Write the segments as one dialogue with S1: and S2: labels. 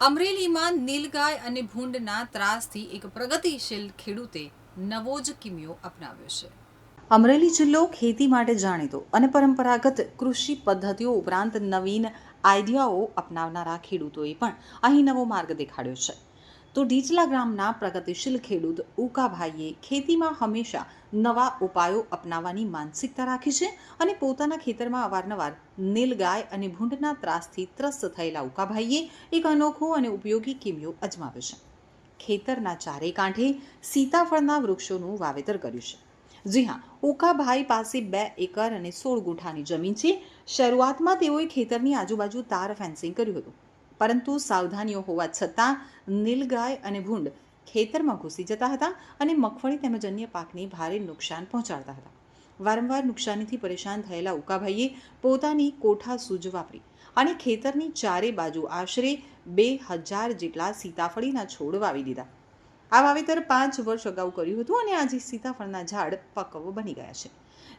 S1: અમરેલીમાં નીલગાય અને ભૂંડના ત્રાસથી એક પ્રગતિશીલ ખેડૂતે નવો જ કિમિયો અપનાવ્યો છે. અમરેલી જિલ્લો ખેતી માટે જાણીતો અને પરંપરાગત કૃષિ પદ્ધતિઓ ઉપરાંત નવીન આઈડિયાઓ અપનાવનારા ખેડૂતોએ પણ અહીં નવો માર્ગ દેખાડ્યો છે. તો ઢીચલા ગ્રામના પ્રગતિશીલ ખેડૂત ઉકાભાઈએ ખેતીમાં હંમેશા નવા ઉપાયો અપનાવવાની માનસિકતા રાખી છે અને પોતાના ખેતરમાં અવારનવાર નીલગાય અને ભૂંડના ત્રાસથી ત્રસ્ત થયેલા ઉકાભાઈએ એક અનોખો અને ઉપયોગી કિમિયો અજમાવ્યો છે. ખેતરના ચારે કાંઠે સીતાફળના વૃક્ષોનું વાવેતર કર્યું છે. જી હા, ઉકાભાઈ પાસે બે એકર અને સોળ ગુંઠાની જમીન છે. શરૂઆતમાં તેઓએ ખેતરની આજુબાજુ તાર ફેન્સિંગ કર્યું હતું. પરંતુ સાવધાનીઓ હોવા છતાં નીલગાય અને ભૂંડ ખેતરમાં ઘૂસી જતા હતા અને મગફળી તેમજ અન્ય પાકને ભારે નુકસાન પહોંચાડતા હતા. વારંવાર નુકસાનીથી પરેશાન થયેલા ઉકાભાઈએ પોતાની કોઠા સૂજ વાપરી અને ખેતરની ચારે બાજુ આશરે બે હજાર જેટલા સીતાફળીના છોડ વાવી દીધા. આ વાવેતર પાંચ વર્ષ અગાઉ કર્યું હતું અને આજે સીતાફળના ઝાડ પકવ બની ગયા છે.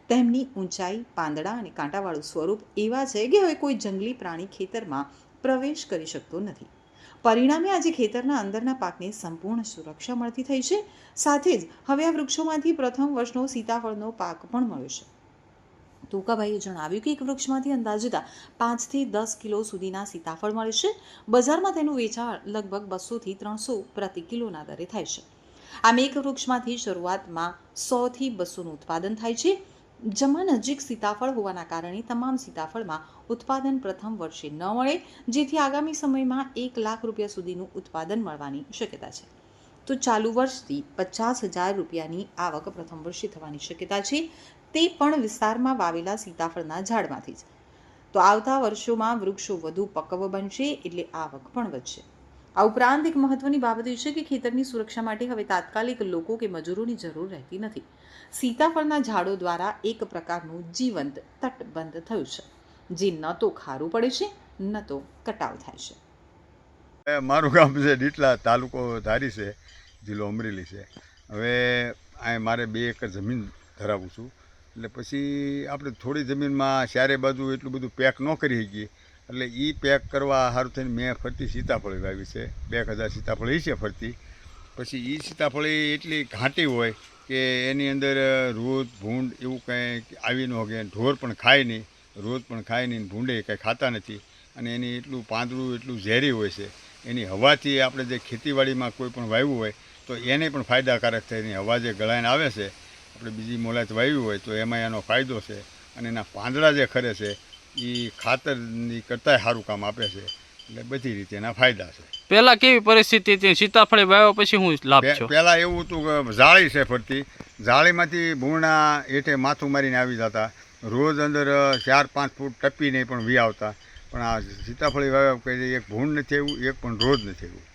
S1: તેમની ઊંચાઈ, પાંદડા અને કાંટાવાળું સ્વરૂપ એવા છે કે હવે કોઈ જંગલી પ્રાણી ખેતરમાં પ્રવેશ કરી શકતો નથી. પરિણામે આજે ખેતરના અંદરના પાકને સંપૂર્ણ સુરક્ષા મળતી થઈ છે. સાથે જ હવે આ વૃક્ષોમાંથી પ્રથમ વર્ષનો સીતાફળનો પાક પણ મળ્યો છે. ટૂંકાભાઈએ જણાવ્યું કે એક વૃક્ષમાંથી અંદાજતા પાંચથી દસ કિલો સુધીના સીતાફળ મળે છે. બજારમાં તેનું વેચાણ લગભગ બસોથી ત્રણસો પ્રતિ કિલોના દરે થાય છે. આમ એક વૃક્ષમાંથી શરૂઆતમાં સોથી બસોનું ઉત્પાદન થાય છે. જમા નજીક સીતાફળ હોવાના કારણે તમામ સીતાફળમાં ઉત્પાદન પ્રથમ વર્ષે ન મળે, જેથી આગામી સમયમાં એક લાખ રૂપિયા સુધીનું ઉત્પાદન મળવાની શક્યતા છે. તો ચાલુ વર્ષથી પચાસ હજાર રૂપિયાની આવક પ્રથમ વર્ષે થવાની શક્યતા છે. તે પણ વિસ્તારમાં વાવેલા સીતાફળના ઝાડમાંથી જ. તો આવતા વર્ષોમાં વૃક્ષો વધુ પકવ બનશે, એટલે આવક પણ વધશે. આ ઉપરાંત એક મહત્વની બાબત એ છે કે ખેતરની સુરક્ષા માટે હવે તાત્કાલિક લોકો કે મજૂરોની જરૂર રહેતી નથી. સીતાફળના ઝાડો દ્વારા એક પ્રકારનું જીવંત તટબંધ થયું છે, જે ન તો ખારું પડે છે, ન તો કટાવ થાય છે.
S2: મારું ગામ છે ડીટલા તાલુકો ધારી છે, જિલ્લો અમરેલી છે. હવે અહીં મારે બે એકર જમીન ધરાવું છું. એટલે પછી આપણે થોડી જમીનમાં ચારે બાજુ એટલું બધું પેક ન કરી શકીએ એટલે એ પેક કરવા સારું થઈને મેં ફરતી સીતાફળી વાવી છે. બે હજાર સીતાફળી છે ફરતી. પછી એ સીતાફળી એટલી ઘાંટી હોય કે એની અંદર રોજ ભૂંડ એવું કંઈ આવી ન હોય, ઢોર પણ ખાય નહીં. રોજ પણ ખાય નહીં ભૂંડે કંઈ ખાતા નથી. અને એની એટલું પાંદડું, એટલું ઝેરી હોય છે. એની હવાથી આપણે જે ખેતીવાડીમાં કોઈ પણ વાવ્યું હોય, તો એને પણ ફાયદાકારક થાય એની હવા જે ગળાઈને આવે છે, આપણે બીજી મોલાત વાવ્યું હોય, તો એમાં એનો ફાયદો છે. અને એના પાંદડા જે ખરે છે એ ખાતરની કરતાંય સારું કામ આપે છે. એટલે બધી રીતે એના ફાયદા છે.
S3: પહેલાં કેવી પરિસ્થિતિ હતી? સીતાફળી વાવ્યા પછી હું લાભ છો?
S2: પહેલા એવું હતું કે જાળી છે ફરતી. જાળીમાંથી ભૂણા હેઠે માથું મારીને આવી જતા. રોજ અંદર ચાર પાંચ ફૂટ ટપીને પણ વી આવતા. પણ આ સીતાફળી વાવ્યા એક ભૂણ નથી આવ્યું એક પણ રોજ નથી આવ્યું.